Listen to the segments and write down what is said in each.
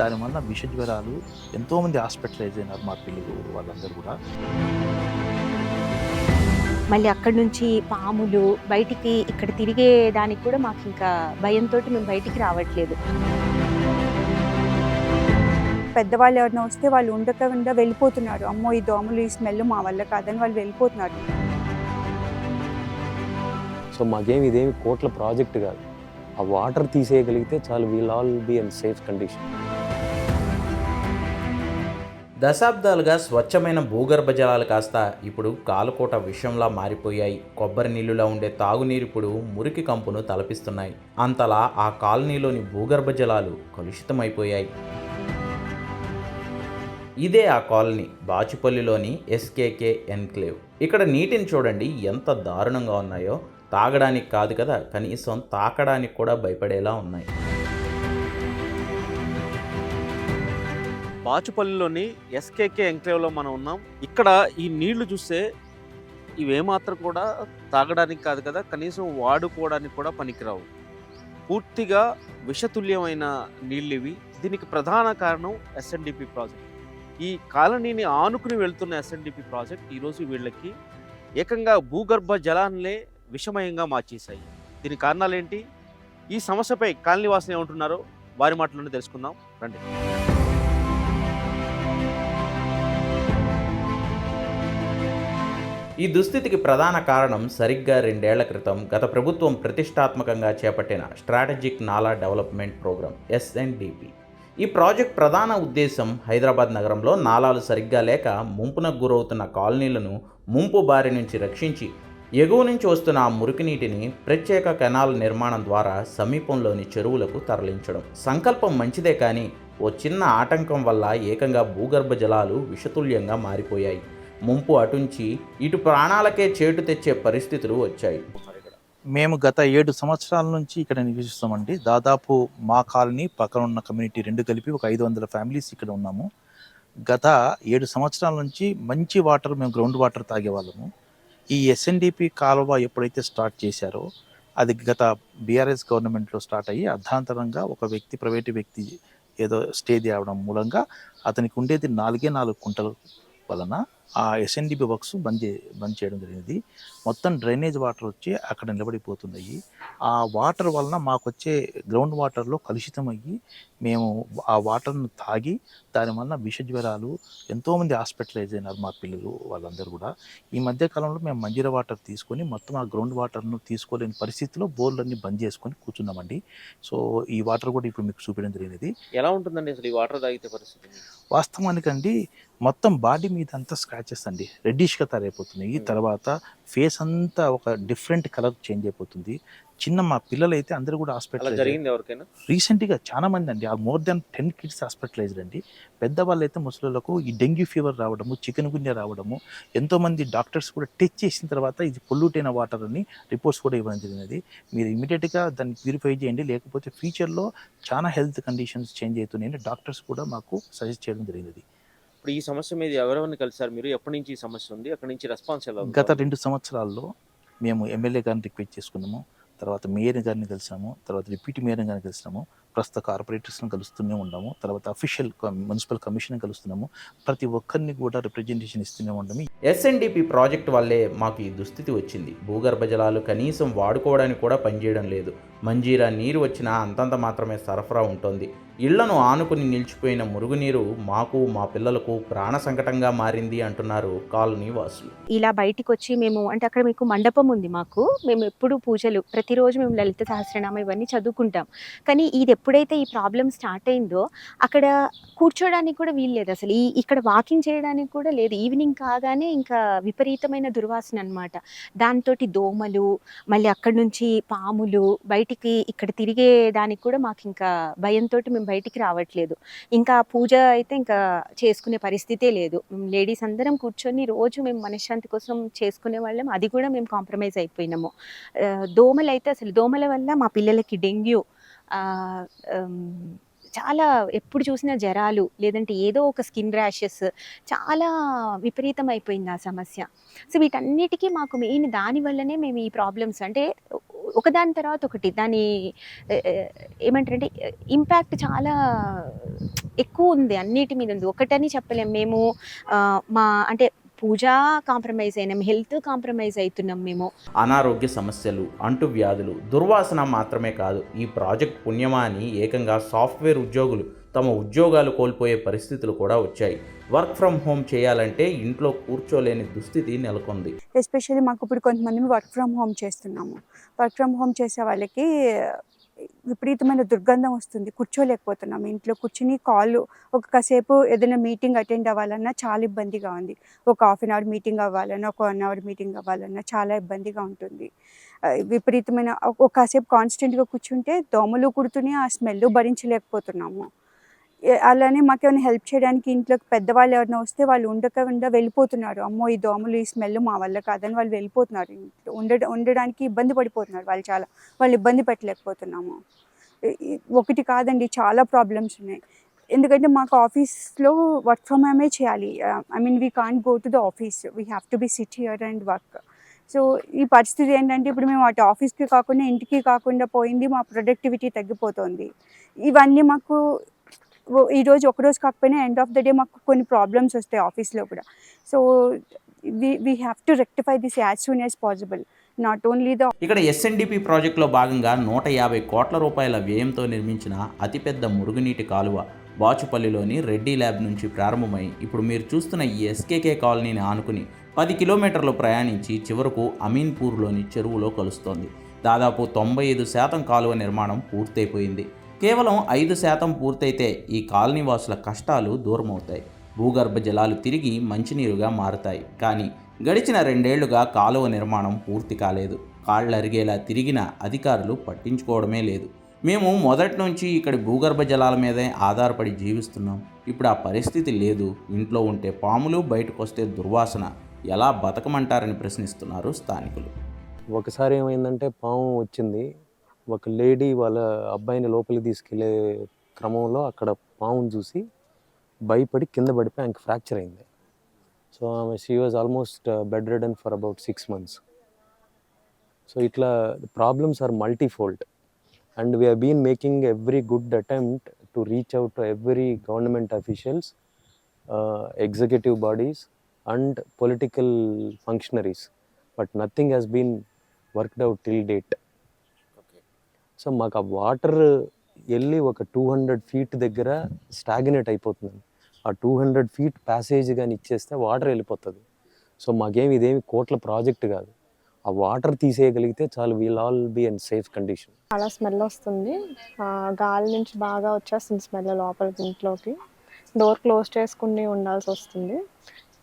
దానివల్ల విష జ్వరాలు ఎంతోమంది హాస్పిటలైజ్ అయినారు మా పిల్లలు వాళ్ళందరూ కూడా. మళ్ళీ అక్కడి నుంచి పాములు బయటికి ఇక్కడ తిరిగే దానికి కూడా మాకు ఇంకా భయంతో మేము బయటికి రావట్లేదు. పెద్దవాళ్ళు ఎవరైనా వస్తే వాళ్ళు ఉండకుండా వెళ్ళిపోతున్నారు. అమ్మో ఈ దోమలు ఈ స్మెల్ మా వల్ల కాదని వాళ్ళు వెళ్ళిపోతున్నారు. సో మాకేం ఇదేమి కోట్ల ప్రాజెక్ట్ కాదు. ఆ వాటర్ తీసేయగలిగితే చాలు we'll all be in safe condition దశాబ్దాలుగా స్వచ్ఛమైన భూగర్భ జలాలు కాస్త ఇప్పుడు కాలుకోట విషంలా మారిపోయాయి. కొబ్బరి నీళ్ళులా ఉండే తాగునీరు ఇప్పుడు మురికి కంపును తలపిస్తున్నాయి. అంతలా ఆ కాలనీలోని భూగర్భ జలాలు కలుషితమైపోయాయి. ఇదే ఆ కాలనీ బాచుపల్లిలోని ఎస్కేకే ఎన్క్లేవ్. ఇక్కడ నీటిని చూడండి ఎంత దారుణంగా ఉన్నాయో. తాగడానికి కాదు కదా కనీసం తాకడానికి కూడా భయపడేలా ఉన్నాయి. బాచుపల్లిలోని ఎస్కేకే ఎంక్లేవ్లో మనం ఉన్నాం. ఇక్కడ ఈ నీళ్ళు చూస్తే ఇవేమాత్రం కూడా తాగడానికి కాదు కదా కనీసం వాడుకోవడానికి కూడా పనికిరావు. పూర్తిగా విషతుల్యమైన నీళ్ళు ఇవి దీనికి ప్రధాన కారణం ఎస్ఎన్డిపి ప్రాజెక్ట్. ఈ కాలనీని ఆనుకుని వెళ్తున్న ఎస్ఎన్డిపి ప్రాజెక్ట్ ఈరోజు వీళ్ళకి ఏకంగా భూగర్భ జలాన్నే విషమయంగా మార్చేశాయి. దీని కారణాలు ఏంటి ఈ సమస్యపై కాలనీ వాసులు ఏమంటున్నారో వారి మాటలను తెలుసుకుందాం. రండి. ఈ దుస్థితికి ప్రధాన కారణం సరిగ్గా రెండేళ్ళ క్రితం గత ప్రభుత్వం ప్రతిష్టాత్మకంగా చేపట్టిన strategic nala development programme S N D P ఈ ప్రాజెక్ట్ ప్రధాన ఉద్దేశం హైదరాబాద్ నగరంలో నాలాలు సరిగ్గా లేక ముంపునకు గురవుతున్న కాలనీలను ముంపు బారి నుంచి రక్షించి ఎగువ నుంచి వస్తున్న ఆ మురికి నీటిని ప్రత్యేక కెనాల్ నిర్మాణం ద్వారా సమీపంలోని చెరువులకు తరలించడం. సంకల్పం మంచిదే కానీ ఓ చిన్న ఆటంకం వల్ల ఏకంగా భూగర్భ జలాలు విషతుల్యంగా మారిపోయాయి. ముంపు అటుంచి ఇటు ప్రాణాలకే చేటు తెచ్చే పరిస్థితులు వచ్చాయి. మేము గత ఏడు సంవత్సరాల నుంచి ఇక్కడ నివసిస్తామండి. దాదాపు మా కాలనీ పక్కన ఉన్న కమ్యూనిటీ రెండు కలిపి ఒక ఐదు వందల ఫ్యామిలీస్ ఇక్కడ ఉన్నాము. గత ఏడు సంవత్సరాల నుంచి మంచి వాటర్ మేము గ్రౌండ్ వాటర్ తాగేవాళ్ళము. ఈ ఎస్ఎన్డిపి కాలువ ఎప్పుడైతే స్టార్ట్ చేశారో అది గత బీఆర్ఎస్ గవర్నమెంట్లో స్టార్ట్ అయ్యి అర్ధాంతరంగా ఒక వ్యక్తి ప్రైవేటు వ్యక్తి ఏదో స్టే తేవడం మూలంగా అతనికి ఉండేది నాలుగే నాలుగు కుంటల వలన ఆ ఎస్ఎన్డిపి వర్క్స్ బంద్ చే బంద్ చేయడం జరిగింది. మొత్తం డ్రైనేజ్ వాటర్ వచ్చి అక్కడ నిలబడిపోతున్నాయి ఆ వాటర్ వలన మాకు వచ్చే గ్రౌండ్ వాటర్లో కలుషితం అయ్యి మేము ఆ వాటర్ను తాగి దానివల్ల విష జ్వరాలు ఎంతోమంది హాస్పిటలైజ్ అయినారు మా పిల్లలు వాళ్ళందరూ కూడా. ఈ మధ్య కాలంలో మేము మంజీరా వాటర్ తీసుకొని మొత్తం ఆ గ్రౌండ్ వాటర్ను తీసుకోలేని పరిస్థితిలో బోర్లన్నీ బంద్ చేసుకొని కూర్చున్నామండి. సో ఈ వాటర్ కూడా ఇప్పుడు మీకు చూపించడం జరిగినది. ఎలా ఉంటుందండి అసలు ఈ వాటర్ తాగితే పరిస్థితి? వాస్తవానికండి మొత్తం బాడీ మీద అంతా స్క్రాచెస్ అండి రెడ్డిష్గా తయారైపోతున్నాయి. తర్వాత ఫేస్ అంతా ఒక డిఫరెంట్ కలర్ చేంజ్ అయిపోతుంది. చిన్న మా పిల్లలు అయితే అందరూ కూడా హాస్పిటల్ జరిగింది ఎవరికైనా? రీసెంట్గా చాలా మంది అండి more than ten kids hospitalised అండి. పెద్దవాళ్ళు అయితే ముసలిలకు ఈ డెంగ్యూ ఫీవర్ రావడము చికెన్ గున్యా రావడము ఎంతోమంది డాక్టర్స్ కూడా టెస్ట్ చేసిన తర్వాత ఇది పొల్యూట్ అయిన వాటర్ అని రిపోర్ట్స్ కూడా ఇవ్వడం జరిగినది. మీరు ఇమీడియట్గా దాన్ని ప్యూరిఫై చేయండి లేకపోతే ఫ్యూచర్లో చాలా హెల్త్ కండిషన్స్ చేంజ్ అవుతున్నాయని డాక్టర్స్ కూడా మాకు సజెస్ట్ చేయడం జరిగినది. ఇప్పుడు ఈ సమస్య మీద ఎవరెవరిని కలిసారు మీరు ఎప్పటి నుంచి ఈ సమస్య ఉంది? అక్కడి నుంచి రెస్పాన్స్ ఎలా గత రెండు సంవత్సరాల్లో మేము ఎమ్మెల్యే గారిని రిక్వెస్ట్ చేసుకున్నాము. తర్వాత మేయర్ గారిని కలిసాము తర్వాత డిప్యూటీ మేయర్ గారిని కలిసినాము ప్రస్తుత కార్పొరేటర్స్ని కలుస్తూనే ఉన్నాము తర్వాత అఫీషియల్ మున్సిపల్ కమిషన్ కలుస్తున్నాము. ప్రతి ఒక్కరిని కూడా రిప్రజెంటేషన్ ఇస్తూనే ఉన్నాము ఎస్ఎన్డిపి ప్రాజెక్ట్ వల్లే మాకు ఈ దుస్థితి వచ్చింది. భూగర్భ జలాలు కనీసం వాడుకోవడానికి కూడా పనిచేయడం లేదు. మంజీరా నీరు వచ్చినా అంతంత మాత్రమే సరఫరా ఉంటుంది. ఇళ్ళను ఆనుకుని నిలిచిపోయిన మురుగునీరు మాకు మా పిల్లలకు ప్రాణ సంకటంగా మారింది అంటున్నారు కాలనీ వాసులు. ఇలా బయటికి వచ్చి మేము అంటే అక్కడ మీకు మండపం ఉంది మాకు. మేము ఎప్పుడు పూజలు ప్రతిరోజు మేము లలిత సహస్రనామం ఇవన్నీ చదువుకుంటాం. కానీ ఇది ఎప్పుడైతే ఈ ప్రాబ్లం స్టార్ట్ అయిందో అక్కడ కూర్చోడానికి కూడా వీలు లేదు. అసలు ఈ ఇక్కడ వాకింగ్ చేయడానికి కూడా లేదు. ఈవినింగ్ కాగానే ఇంకా విపరీతమైన దుర్వాసన అనమాట దాంతో దోమలు మళ్ళీ అక్కడి నుంచి పాములు బయటికి ఇక్కడ తిరిగే దానికి కూడా మాకు ఇంకా భయంతో మేము బయటికి రావట్లేదు. ఇంకా పూజ అయితే ఇంకా చేసుకునే పరిస్థితే లేదు. లేడీస్ అందరం కూర్చొని రోజు మేము మనశ్శాంతి కోసం చేసుకునే వాళ్ళం. అది కూడా మేము కాంప్రమైజ్ అయిపోయినాము. దోమలు అయితే అసలు దోమల వల్ల మా పిల్లలకి డెంగ్యూ చాలా ఎప్పుడు చూసినా జ్వరాలు లేదంటే ఏదో ఒక స్కిన్ ర్యాషెస్ చాలా విపరీతం అయిపోయింది ఆ సమస్య. సో వీటన్నిటికీ మాకు మెయిన్ దానివల్లనే మేము ఈ ప్రాబ్లమ్స్ అంటే ఒకదాని తర్వాత ఒకటి దాని ఏమంటారంటే ఇంపాక్ట్ చాలా ఎక్కువ ఉంది అన్నిటి మీద ఉంది. ఒకటని చెప్పలేం. మేము మా అంటే పూజ కాంప్రమైజ్ అయినాం హెల్త్ కాంప్రమైజ్ అవుతున్నాం మేము. అనారోగ్య సమస్యలు అంటువ్యాధులు దుర్వాసన మాత్రమే కాదు ఈ ప్రాజెక్ట్ పుణ్యమా అని ఏకంగా సాఫ్ట్వేర్ ఉద్యోగులు తమ ఉద్యోగాలు కోల్పోయే పరిస్థితులు కూడా వచ్చాయి. వర్క్ ఫ్రమ్ హోమ్ చేయాలంటే ఇంట్లో కూర్చోలేని దుస్థితి నెలకొంది. ఎస్పెషల్లీ మాకు ఇప్పుడు కొంతమంది వర్క్ ఫ్రమ్ హోమ్ చేస్తున్నాము. వర్క్ ఫ్రమ్ హోమ్ చేసే వాళ్ళకి విపరీతమైన దుర్గంధం వస్తుంది. కూర్చోలేకపోతున్నాం. ఇంట్లో కూర్చుని కాళ్ళు ఒక కాసేపు ఏదైనా మీటింగ్ అటెండ్ అవ్వాలన్నా చాలా ఇబ్బందిగా ఉంది. ఒక హాఫ్ అన్ అవర్ మీటింగ్ అవ్వాలన్నా ఒక వన్ అవర్ మీటింగ్ అవ్వాలన్నా చాలా ఇబ్బందిగా ఉంటుంది. విపరీతమైన ఒక- కాసేపు కాన్స్టెంట్గా కూర్చుంటే దోమలు కుడుతూనే ఆ స్మెల్ భరించలేకపోతున్నాము అలానే మాకేమైనా హెల్ప్ చేయడానికి ఇంట్లోకి పెద్దవాళ్ళు ఎవరైనా వస్తే వాళ్ళు ఉండకుండా వెళ్ళిపోతున్నారు. అమ్మో ఈ దోమలు ఈ స్మెల్ మా వల్ల కాదని వాళ్ళు వెళ్ళిపోతున్నారు. ఇంట్లో ఉండ ఉండడానికి ఇబ్బంది పడిపోతున్నారు వాళ్ళు చాలా. వాళ్ళు ఇబ్బంది పెట్టలేకపోతున్నాము. ఒకటి కాదండి చాలా ప్రాబ్లమ్స్ ఉన్నాయి. ఎందుకంటే మాకు ఆఫీస్లో వర్క్ ఫ్రమ్ హోమే చేయాలి. I mean we can't go to the office we have to be sit here and work so ఈ పరిస్థితి ఏంటంటే ఇప్పుడు మేము అటు ఆఫీస్కి కాకుండా ఇంటికి కాకుండా పోయింది మా ప్రొడక్టివిటీ తగ్గిపోతుంది. ఇవన్నీ మాకు ఈ రోజు ఒక రోజు కాకపోయినా ఎండ్ ఆఫ్ ద డే మాకు కొన్ని ప్రాబ్లమ్స్ వస్తాయి ఆఫీస్లో కూడా. So we we have to rectify this as soon as possible not only the ఇక్కడ ఎస్ఎన్డిపి ప్రాజెక్టులో భాగంగా నూట యాభై కోట్ల రూపాయల వ్యయంతో నిర్మించిన అతిపెద్ద మురుగునీటి కాలువ బాచుపల్లిలోని రెడ్డి ల్యాబ్ నుంచి ప్రారంభమై ఇప్పుడు మీరు చూస్తున్న ఈ ఎస్కేకే కాలనీని ఆనుకుని పది కిలోమీటర్లు ప్రయాణించి చివరకు అమీన్పూర్లోని చెరువులో కలుస్తోంది. దాదాపు తొంభై ఐదు శాతం కాలువ నిర్మాణం పూర్తయిపోయింది. కేవలం ఐదు శాతం పూర్తయితే ఈ కాలనీవాసుల కష్టాలు దూరమవుతాయి. భూగర్భ జలాలు తిరిగి మంచినీరుగా మారుతాయి. కానీ గడిచిన రెండేళ్ళుగా కాలువ నిర్మాణం పూర్తి కాలేదు. కాళ్ళరిగేలా తిరిగిన అధికారులు పట్టించుకోవడమే లేదు. మేము మొదటి నుంచి ఇక్కడి భూగర్భ జలాల మీదే ఆధారపడి జీవిస్తున్నాం. ఇప్పుడు ఆ పరిస్థితి లేదు. ఇంట్లో ఉంటే పాములు బయటకు వస్తే దుర్వాసన. ఎలా బతకమంటారని ప్రశ్నిస్తున్నారు స్థానికులు. ఒకసారి ఏమైందంటే పాము వచ్చింది. ఒక లేడీ వాళ్ళ అబ్బాయిని లోపలికి తీసుకెళ్ళే క్రమంలో అక్కడ పావును చూసి భయపడి కింద పడిపోయి ఆయనకి ఫ్రాక్చర్ అయింది. సో ఆమె she was almost bedridden for about six months so ఇట్లా problems are multifold and we been making every good attempt to reach out to every government officials executive bodies and political functionaries but nothing has been worked out till date so మాకు ఆ water వెళ్ళి ఒక two hundred feet దగ్గర stagnate అయిపోతుంది. ఆ two hundred feet passage కానీ ఇచ్చేస్తే water వెళ్ళిపోతుంది. సో మాకేమి ఇదేమి కోట్ల ప్రాజెక్ట్ కాదు. ఆ వాటర్ తీసేయగలిగితే చాలు we'll all be and safe condition చాలా స్మెల్ వస్తుంది. గాలి నుంచి బాగా వచ్చేస్తుంది స్మెల్ లోపల ఇంట్లోకి. డోర్ క్లోజ్ చేసుకుని ఉండాల్సి వస్తుంది.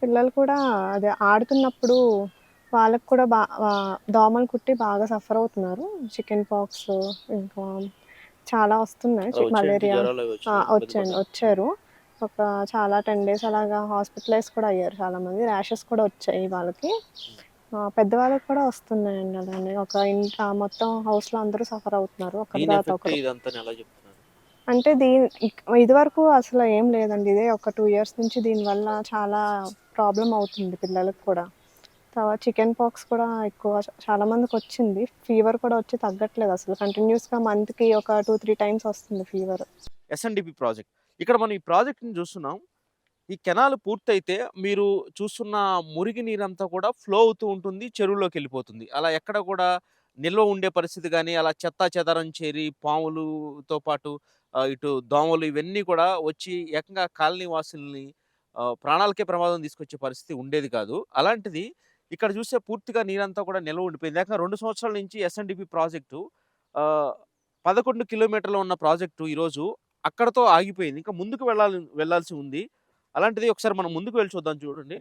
పిల్లలు కూడా అదే ఆడుతున్నప్పుడు వాళ్ళకి కూడా బా ఆ, దోమలు కుట్టి బాగా సఫర్ అవుతున్నారు. చికెన్ పాక్స్ ఇంకా చాలా వస్తున్నాయి. మలేరియా. వచ్చాను వచ్చారు. ఒక చాలా టెన్ డేస్ అలాగా హాస్పిటలైజ్ కూడా అయ్యారు చాలా మంది ర్యాషెస్ కూడా వచ్చాయి వాళ్ళకి. పెద్దవాళ్ళకి కూడా వస్తున్నాయండి అలానే. ఒక ఇంట మొత్తం హౌస్లో అందరూ సఫర్ అవుతున్నారు. ఒకరి చెప్తున్నారు? అంటే దీని ఇది వరకు అసలు ఏం లేదండి. ఇదే ఒక టూ ఇయర్స్ నుంచి దీనివల్ల చాలా ప్రాబ్లం అవుతుంది పిల్లలకు కూడా. తర్వాత చికెన్ పాక్స్ కూడా ఎక్కువ చాలామందికి చాలా మందికి వచ్చింది. ఫీవర్ కూడా వచ్చి తగ్గట్లేదు అసలు. కంటిన్యూస్గా మంత్కి ఒక టూ త్రీ టైమ్స్ వస్తుంది ఫీవర్ ఎస్ఎన్డిపి ప్రాజెక్ట్ ఇక్కడ మనం ఈ ప్రాజెక్ట్ని చూస్తున్నాం. ఈ కెనాల్ పూర్తయితే మీరు చూస్తున్న మురికి నీరంతా కూడా ఫ్లో అవుతూ ఉంటుంది చెరువులోకి వెళ్ళిపోతుంది. అలా ఎక్కడ కూడా నిల్వ ఉండే పరిస్థితి కానీ అలా చెత్త చెదరం చేరి పాములతో పాటు ఇటు దోమలు ఇవన్నీ కూడా వచ్చి ఏకంగా కాలనీ వాసుల్ని ప్రాణాలకే ప్రమాదం తీసుకొచ్చే పరిస్థితి ఉండేది కాదు. అలాంటిది ఇక్కడ చూస్తే పూర్తిగా నీరంతా కూడా నిల్వ ఉండిపోయింది. ఏకంగా రెండు సంవత్సరాల నుంచి ఎస్ఎన్డిపి ప్రాజెక్టు పదకొండు కిలోమీటర్లు ఉన్న ప్రాజెక్టు ఈరోజు అక్కడతో ఆగిపోయింది. ఇంకా ముందుకు వెళ్ళాలి వెళ్ళాల్సి ఉంది. అలాంటిది ఒకసారి మనం ముందుకు వెళ్ళి చూద్దాం చూడండి.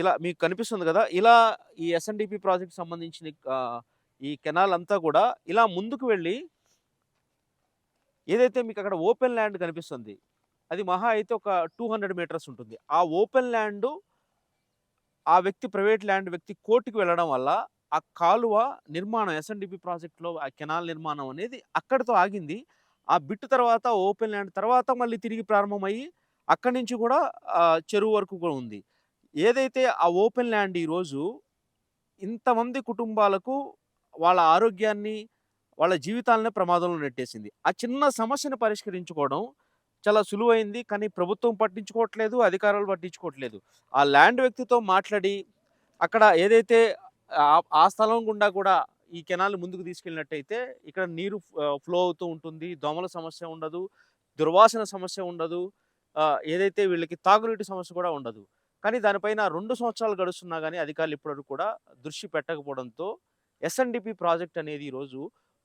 ఇలా మీకు కనిపిస్తుంది కదా ఇలా ఈ ఎస్ఎన్డిపి ప్రాజెక్ట్ సంబంధించిన ఈ కెనాల్ అంతా కూడా ఇలా ముందుకు వెళ్ళి ఏదైతే మీకు అక్కడ ఓపెన్ ల్యాండ్ కనిపిస్తుంది అది మహా అయితే ఒక టూ హండ్రెడ్ మీటర్స్ ఉంటుంది. ఆ ఓపెన్ ల్యాండ్ ఆ వ్యక్తి ప్రైవేట్ ల్యాండ్ వ్యక్తి కోర్టుకి వెళ్ళడం వల్ల ఆ కాలువ నిర్మాణం ఎస్ఎన్డిపి ప్రాజెక్ట్లో ఆ కెనాల్ నిర్మాణం అనేది అక్కడితో ఆగింది. ఆ బిట్ తర్వాత ఓపెన్ ల్యాండ్ తర్వాత మళ్ళీ తిరిగి ప్రారంభమయ్యి అక్కడి నుంచి కూడా చెరువు వరకు కూడా ఉంది. ఏదైతే ఆ ఓపెన్ ల్యాండ్ ఈరోజు ఇంతమంది కుటుంబాలకు వాళ్ళ ఆరోగ్యాన్ని వాళ్ళ జీవితాలనే ప్రమాదంలో నెట్టేసింది. ఆ చిన్న సమస్యను పరిష్కరించుకోవడం చాలా సులువైంది. కానీ ప్రభుత్వం పట్టించుకోవట్లేదు అధికారులు పట్టించుకోవట్లేదు. ఆ ల్యాండ్ వ్యక్తితో మాట్లాడి అక్కడ ఏదైతే ఆ- స్థలం గుండా కూడా ఈ కెనాల్ ముందుకు తీసుకెళ్ళినట్టయితే ఇక్కడ నీరు ఫ్లో అవుతూ ఉంటుంది. దోమల సమస్య ఉండదు. దుర్వాసన సమస్య ఉండదు. ఏదైతే వీళ్ళకి తాగునీటి సమస్య కూడా ఉండదు. కానీ దానిపైన రెండు సంవత్సరాలు గడుస్తున్నా కానీ అధికారులు ఇప్పటివరకు కూడా దృష్టి పెట్టకపోవడంతో ఎస్ఎన్డిపి ప్రాజెక్ట్ అనేది ఈరోజు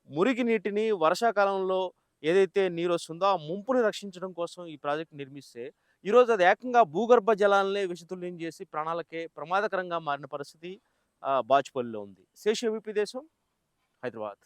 మురికి నీటిని వర్షాకాలంలో ఏదైతే నీరు వస్తుందో ఆ ముంపుని రక్షించడం కోసం ఈ ప్రాజెక్ట్ నిర్మిస్తే ఈరోజు అది ఏకంగా భూగర్భ జలాలనే విషతుల్యం చేసి ప్రాణాలకే ప్రమాదకరంగా మారిన పరిస్థితి ఆ, ఉంది. శేషవిపి దేశం హైదరాబాద్.